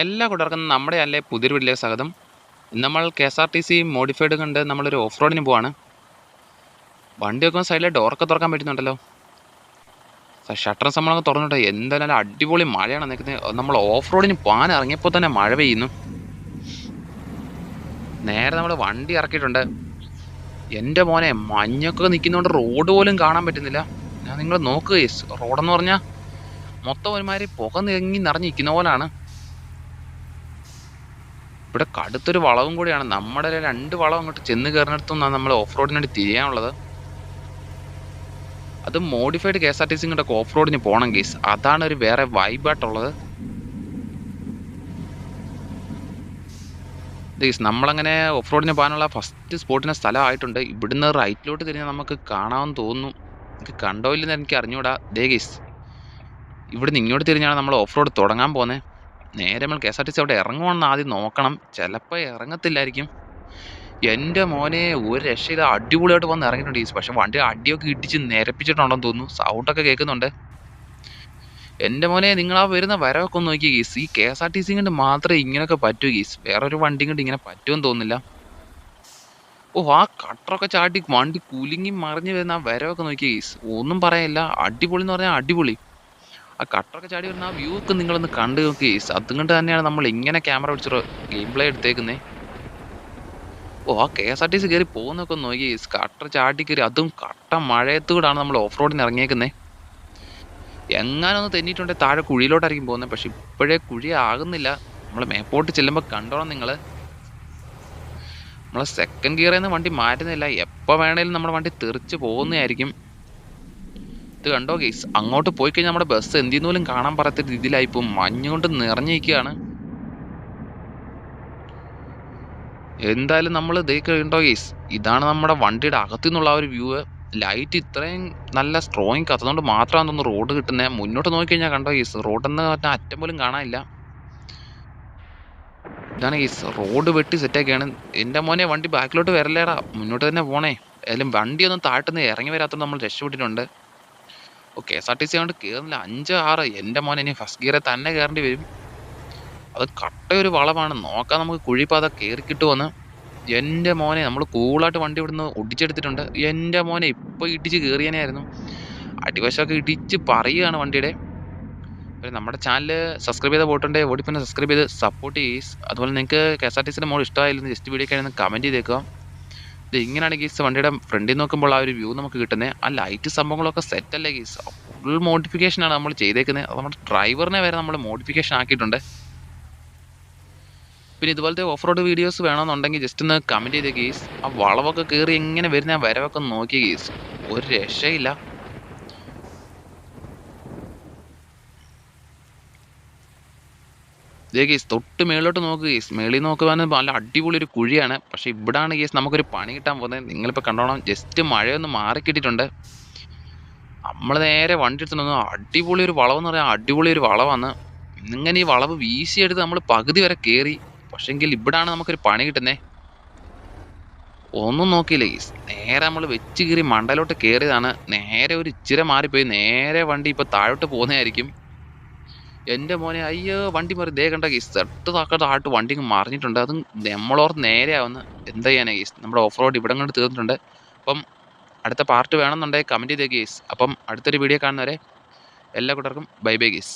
എല്ലാ കൂട്ടർക്കും നമ്മുടെ അല്ലെ പുതിയൊരു വീട്ടിലേക്ക് സ്വാഗതം. നമ്മൾ K S R T C modified കണ്ട് നമ്മളൊരു ഓഫ് റോഡിന് പോവാണ് വണ്ടി വെക്കുന്ന സൈഡിലെ ഡോറൊക്കെ തുറക്കാൻ പറ്റുന്നുണ്ടല്ലോ. ഷട്ടർ സമ്മളൊക്കെ തുറന്നിട്ടോ എന്തായാലും അടിപൊളി മഴയാണ് നിൽക്കുന്നത്. നമ്മൾ ഓഫ് റോഡിന് പോകാൻ ഇറങ്ങിയപ്പോൾ തന്നെ മഴ പെയ്യുന്നു. നേരെ നമ്മൾ വണ്ടി ഇറക്കിയിട്ടുണ്ട്. എന്റെ മോനെ മഞ്ഞൊക്കെ നിൽക്കുന്നതുകൊണ്ട് റോഡ് പോലും കാണാൻ പറ്റുന്നില്ല. ഞാൻ നിങ്ങൾ നോക്കുക റോഡെന്ന് പറഞ്ഞാൽ മൊത്തം ഒരുമാതിരി പുക നീങ്ങി നിറഞ്ഞിരിക്കുന്ന പോലാണ്. ഇവിടെ കടുത്തൊരു വളവും കൂടിയാണ്. നമ്മുടെ രണ്ട് വളവും അങ്ങോട്ട് ചെന്ന് കയറുന്നിടത്തുനിന്നാണ് നമ്മൾ ഓഫ് റോഡിന് വേണ്ടി തിരിയാനുള്ളത്. അത് modified K S R T C ഇങ്ങോട്ട് ഓഫ് റോഡിന് പോകണം കേസ് അതാണ് ഒരു വേറെ വൈബായിട്ടുള്ളത് ഗീസ് നമ്മളങ്ങനെ ഓഫ് റോഡിന് പോകാനുള്ള ഫസ്റ്റ് സ്പോട്ടിന് സ്ഥലമായിട്ടുണ്ട്. ഇവിടുന്ന് റൈറ്റിലോട്ട് തിരിഞ്ഞാൽ നമുക്ക് കാണാമെന്ന് തോന്നുന്നു. എനിക്ക് കണ്ടോ ഇല്ലെന്ന് എനിക്ക് അറിഞ്ഞൂടാ. ദേ ഗീസ് ഇവിടുന്ന് ഇങ്ങോട്ട് തിരിഞ്ഞാണ് നമ്മൾ ഓഫ് റോഡ് തുടങ്ങാൻ പോകുന്നത്. നേരെ നമ്മൾ K S R T C അവിടെ ഇറങ്ങുവാണെന്ന് ആദ്യം നോക്കണം. ചിലപ്പോൾ ഇറങ്ങത്തില്ലായിരിക്കും. എന്റെ മോനെ ഒരു രക്ഷയില്ല. അടിപൊളിയായിട്ട് വന്ന് ഇറങ്ങിയിട്ടുണ്ട് ഈ പക്ഷെ വണ്ടി അടിയൊക്കെ ഇടിച്ച് നിരപ്പിച്ചിട്ടുണ്ടെന്ന് തോന്നുന്നു. സൗണ്ടൊക്കെ കേൾക്കുന്നുണ്ട്. എന്റെ മോനെ നിങ്ങൾ ആ വരുന്ന വരവൊക്കെ ഒന്ന് നോക്കി ഗീസ് ഈ K S R T C കൊണ്ട് മാത്രമേ ഇങ്ങനെയൊക്കെ പറ്റൂ. ഗീസ് വേറൊരു വണ്ടി കൊണ്ട് ഇങ്ങനെ പറ്റുമെന്ന് തോന്നുന്നില്ല. ഓ ആ കട്ടറൊക്കെ ചാടി വണ്ടി കുലുങ്ങി മറിഞ്ഞ് വരുന്ന ആ വരവൊക്കെ നോക്കിയ. ഗീസ് ഒന്നും പറയാനില്ല അടിപൊളി എന്ന് പറഞ്ഞാൽ അടിപൊളി. ആ കട്ടറൊക്കെ ചാടി വരുന്ന ആ വ്യൂ ഒക്കെ നിങ്ങളൊന്ന് കണ്ടു നോക്കി. അതുകൊണ്ട് തന്നെയാണ് നമ്മൾ ഇങ്ങനെ ക്യാമറ പിടിച്ചൊരു ഗെയിം പ്ലേ എടുത്തേക്കുന്നത് ഓ ആ K S R T C കയറി പോകുന്നൊക്കെ നോക്കി. കട്ടർ ചാടി കയറി അതും കട്ട മഴയത്തൂടാണ് നമ്മൾ ഓഫ് റോഡിന് ഇറങ്ങിയേക്കുന്നത് എങ്ങാനൊന്ന് തെന്നിയിട്ടുണ്ടെങ്കിൽ താഴെ കുഴിയിലോട്ടായിരിക്കും പോകുന്നത് പക്ഷെ ഇപ്പോഴേ കുഴി ആകുന്നില്ല. നമ്മൾ മേപ്പോട്ട് ചെല്ലുമ്പോൾ കണ്ടോണം നിങ്ങൾ നമ്മളെ സെക്കൻഡ് ഗിയറിൽ നിന്ന് വണ്ടി മാറ്റുന്നില്ല. എപ്പോൾ വേണേലും നമ്മുടെ വണ്ടി തെറിച്ച് പോകുന്നതായിരിക്കും. ഇത് കണ്ടോ ഗെയ്സ് അങ്ങോട്ട് പോയി കഴിഞ്ഞാൽ നമ്മുടെ ബസ് എന്തിനു പോലും കാണാൻ പറയത്ത രീതിയിലായി ഇപ്പം മഞ്ഞുകൊണ്ട് നിറഞ്ഞിരിക്കുകയാണ്. എന്തായാലും നമ്മൾ ഇതേ കണ്ടോ ഗെയ്സ് ഇതാണ് നമ്മുടെ വണ്ടിയുടെ അകത്തു നിന്നുള്ള ആ ഒരു വ്യൂ ലൈറ്റ് ഇത്രയും നല്ല സ്ട്രോയിങ് കത്തുന്നതുകൊണ്ട് മാത്രമാണ് തോന്നുന്നു റോഡ് കിട്ടുന്നത് മുന്നോട്ട് നോക്കിക്കഴിഞ്ഞാൽ കണ്ടോ ഗീസ് റോഡെന്ന് പറഞ്ഞാൽ അറ്റം പോലും കാണാനില്ല. ഇതാണ് ഗെയ്സ് റോഡ് വെട്ടി സെറ്റാക്കിയാണ് എന്റെ മോനെ വണ്ടി ബാക്കിലോട്ട് വരല്ലേടാ. മുന്നോട്ട് തന്നെ പോണേ. ഏതായാലും വണ്ടി ഒന്നും താഴ്ത്തുന്ന ഇറങ്ങി വരാത്തതുകൊണ്ട് നമ്മൾ രക്ഷപ്പെട്ടിട്ടുണ്ട്. K S R T C ആയതുകൊണ്ട് കയറുന്നില്ല അഞ്ച് ആറ്. എന്റെ മോനെ ഇനി ഫസ്റ്റ് ഗിയറിൽ തന്നെ കയറേണ്ടി വരും. അത് കട്ടയൊരു വളവാണ്. നോക്കാൻ നമുക്ക് കുഴിപ്പാത കയറി കിട്ടുമെന്ന് എന്റെ മോനെ നമ്മൾ കൂളായിട്ട് വണ്ടി ഇവിടുന്ന് ഒടിച്ചെടുത്തിട്ടുണ്ട്. എന്റെ മോനെ ഇപ്പോൾ ഇടിച്ച് കയറിയനായിരുന്നു അടിവശമൊക്കെ ഇടിച്ച് പറയുകയാണ് വണ്ടിയുടെ. പിന്നെ നമ്മുടെ ചാനൽ സബ്സ്ക്രൈബ് ചെയ്ത പോയിട്ടുണ്ട് ഓടി സബ്സ്ക്രൈബ് ചെയ്ത് സപ്പോർട്ട് ചെയ്യ്. അതുപോലെ നിങ്ങൾക്ക് കെ എസ് ആർ ടി സിയുടെ മോൾ ഇഷ്ടമായില്ലെന്ന് ജസ്റ്റ് വീഡിയോ കഴിഞ്ഞ് കമന്റ് ചെയ്തേക്കുക. ഇങ്ങനെയാണ് ഗീസ് വണ്ടിയുടെ ഫ്രണ്ടിൽ നോക്കുമ്പോൾ ആ ഒരു വ്യൂ നമുക്ക് കിട്ടുന്നത് ആ ലൈറ്റ് സംഭവങ്ങളൊക്കെ സെറ്റ് അല്ലേ ഗീസ്? ഫുൾ മോഡിഫിക്കേഷൻ ആണ് നമ്മൾ ചെയ്തേക്കുന്നത് നമ്മുടെ ഡ്രൈവറിനെ വരെ നമ്മൾ മോഡിഫിക്കേഷൻ ആക്കിയിട്ടുണ്ട്. പിന്നെ ഇതുപോലത്തെ ഓഫ് റോഡ് വീഡിയോസ് വേണമെന്നുണ്ടെങ്കിൽ ജസ്റ്റ് ഒന്ന് കമന്റ് ചെയ്ത് ഗീസ്. ആ വളവൊക്കെ കയറി എങ്ങനെ വരുന്ന വരവൊക്കെ നോക്കി ഗീസ്. ഒരു രക്ഷയില്ല. ഇതേ കേസ് തൊട്ട് മേളിലോട്ട് നോക്ക് കേസ് മേളിൽ നോക്കുവാൻ നല്ല അടിപൊളി ഒരു കുഴിയാണ്. പക്ഷെ ഇവിടാണ് കേസ് നമുക്കൊരു പണി കിട്ടാൻ പോകുന്നത്. നിങ്ങളിപ്പോൾ കണ്ടോണം ജസ്റ്റ് മഴയൊന്ന് മാറിക്കിട്ടിട്ടുണ്ട്. നമ്മൾ നേരെ വണ്ടി എടുത്തു അടിപൊളി ഒരു വളവെന്ന് പറയാം അടിപൊളി ഒരു വളവാണ്. ഇങ്ങനെ ഈ വളവ് വീശിയെടുത്ത് നമ്മൾ പകുതി വരെ കയറി പക്ഷെങ്കിൽ ഇവിടാണ് നമുക്കൊരു പണി കിട്ടുന്നേ. ഒന്നും നോക്കിയില്ല ഗീസ് നേരെ നമ്മൾ വെച്ച് കീറി മണ്ടലോട്ട് കയറിയതാണ് നേരെ ഒരു ഇച്ചിരി മാറിപ്പോയി. നേരെ വണ്ടി ഇപ്പോൾ താഴോട്ട് പോകുന്നതായിരിക്കും. എന്റെ മോനെ അയ്യോ വണ്ടി മാറി. ദേ കണ്ട കേസ് തട്ട് താക്കട്ട് ആട്ട് വണ്ടി മറിഞ്ഞിട്ടുണ്ട്. അതും നമ്മളോർത്ത് നേരെ ആവുന്ന എന്താ ചെയ്യാനാ കേസ് നമ്മുടെ ഓഫ് റോഡ് ഇവിടെ കൊണ്ട് തീർന്നിട്ടുണ്ട്. അപ്പം അടുത്ത പാർട്ട് വേണമെന്നുണ്ടെങ്കിൽ കമന്റ് ചെയ്തേ കേസ് അപ്പം അടുത്തൊരു വീഡിയോ കാണുന്നവരെ എല്ലാ കൂട്ടർക്കും ബൈ ബൈ ഗീസ്